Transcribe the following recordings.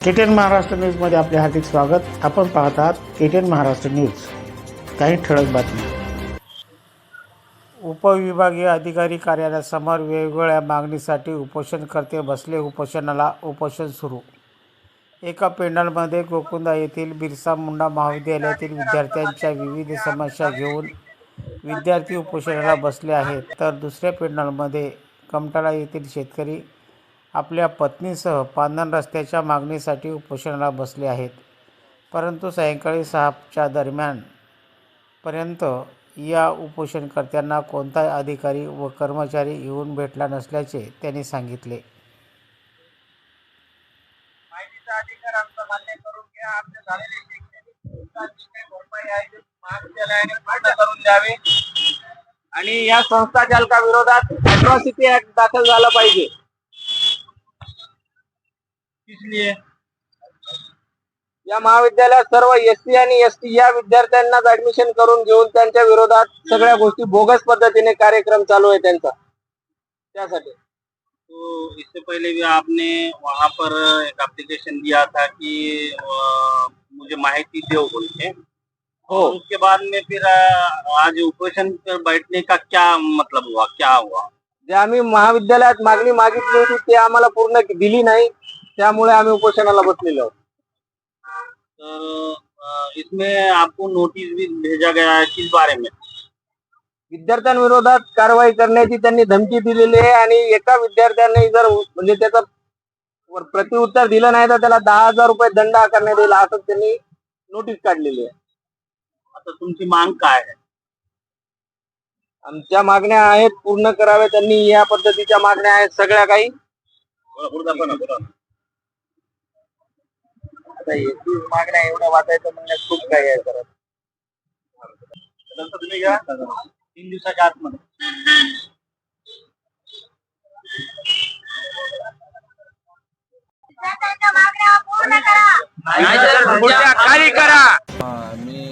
KTN Maharashtra न्यूजमध्ये आपले हार्दिक स्वागत. आपण पाहत आहात केटीएन महाराष्ट्र न्यूज. काही ठळक बातमी उपविभागीय अधिकारी कार्यालयासमोर वेगवेगळ्या मागणीसाठी उपोषणकर्ते बसले. उपोषणाला उपोषण सुरू. एका पेंडलमध्ये गोकुंदा येथील बिरसा मुंडा महाविद्यालयातील विद्यार्थ्यांच्या विविध समस्या घेऊन विद्यार्थी उपोषणाला बसले आहेत. तर दुसऱ्या पेंडलमध्ये कमटाळा येथील शेतकरी आपल्या पत्नीसह पांधन रस्त्याच्या मागणीसाठी उपोषणाला बसले आहेत. परंतु सायंकाळी सहाच्या दरम्यान पर्यंत या उपोषणकर्त्यांना कोणताही अधिकारी व कर्मचारी येऊन भेटला नसल्याचे त्यांनी सांगितले. माहितीचा अधिकार आमचा मान्य करून घ्या. आमच्या भरपाई आहे करून द्यावी. आणि या संस्था चालकाविरोधात अट्रॉसिटी ऍक्ट दाखल झाला पाहिजे. इसलिए या महाविद्यालयात सर्व एस सी आणि एस टी या विद्यार्थ्यांनाच ऍडमिशन करून घेऊन त्यांच्या विरोधात सगळ्या गोष्टी बोगस पद्धतीने कार्यक्रम चालू आहे त्यांचा. त्यासाठी. तो इससे पहले भी आपने वहाँ पर एक एप्लीकेशन दिया था कि मुझे माहिती दो बोल के। हो. उसके बाद में फिर आज उपोषण पर बैठने का क्या मतलब हुआ? क्या हुआ? जे आम्ही महाविद्यालयात मागणी मागितली होती ते आम्हाला पूर्ण दिली नाही. त्यामुळे आम्ही उपोषणाला बसलेलो आहोत. सर अ, इसमें आपको नोटिस भी भेजा गया है किस बारे में? विद्यार्थ्यांविरोधात कारवाई करण्याची त्यांनी धमकी दिलेली आहे आणि एका विद्यार्थ्याने जर म्हणजे त्याचं प्रतिउत्तर दिलं नाही तर त्याला दहा हजार रुपये दंड आकारण्यात येईल असं त्यांनी नोटीस काढलेली आहे. आता तुमची मांग काय आहे? आमच्या मागण्या आहेत पूर्ण कराव्या त्यांनी. या पद्धतीच्या मागण्या आहेत सगळ्या काही. आता एकवीस मागण्या एवढ्या वाचायचं म्हणण्यात खूप काही आहे सर नंतर तुम्ही घ्या. तीन दिवसाच्या आतमध्ये. खाली करा. हा, मी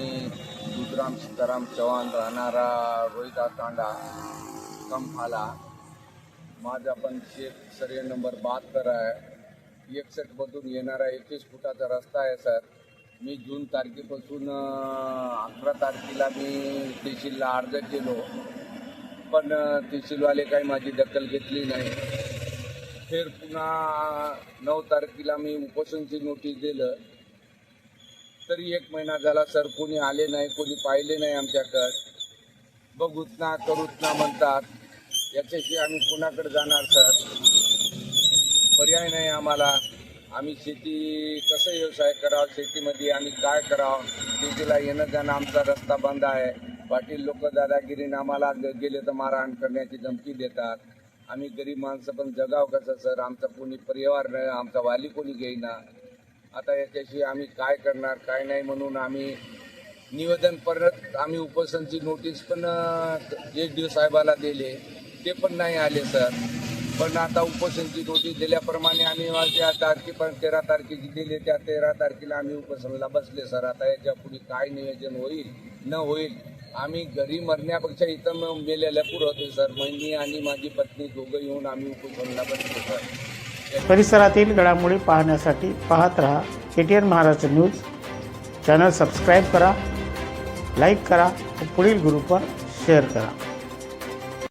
रुद्राम सीताराम चव्हाण राहणारा रोहिदा तांडा कंफाला माझा पण शेत सर्वे नंबर बहात्तर आहे. एकसठमधून येणारा एकवीस फुटाचा रस्ता आहे सर. मी जून तारखेपासून अकरा तारखेला मी तहसीलला अर्ज केलो. पण तहसीलवाले काही माझी दखल घेतली नाही. फेर पुन्हा नऊ तारखेला मी उपोषणची नोटीस दिलं. तरी एक महिना झाला सर कोणी आले नाही कोणी पाहिले नाही आमच्याकडं. बघूत ना करूत ना म्हणतात याच्याशी आम्ही कोणाकडे जाणार सर? पर्याय नाही आम्हाला. आम्ही शेती कसं व्यवसाय करावा शेतीमध्ये आम्ही काय करावं? शेतीला येणं जाणं आमचा रस्ता बंद आहे. पाटील लोक दादागिरीनं आम्हाला गेले तर मारहाण करण्याची धमकी देतात. आम्ही गरीब माणसं पण जगाव कसं सर? आमचा कोणी परिवार नाही आमचा वाली कोणी घेईना? आता याच्याशी आम्ही काय करणार काय नाही म्हणून आम्ही निवेदन परत आम्ही उपोषणची नोटीस पण जे डी साहेबाला दिले ते पण नाही आले सर. पण आता उपोषणची नोटीस दिल्याप्रमाणे आम्ही त्या तारखे पण तेरा तारखेची दिली. त्या तेरा तारखेला आम्ही उपोषणाला बसले सर आता याच्यापुढे काय नियोजन होईल न होईल? आम्ही घरी मरण्यापेक्षा इथं मग मेलेल्या पुढं होते सर मी आणि माझी पत्नी दोघं येऊन आम्ही उपोषणाला बसलो सर. परिसरातील घडामोडी पाहण्यासाठी पाहत रहा KTN Maharashtra news. Channel subscribe करा लाईक करा पुढील ग्रुपवर शेअर करा.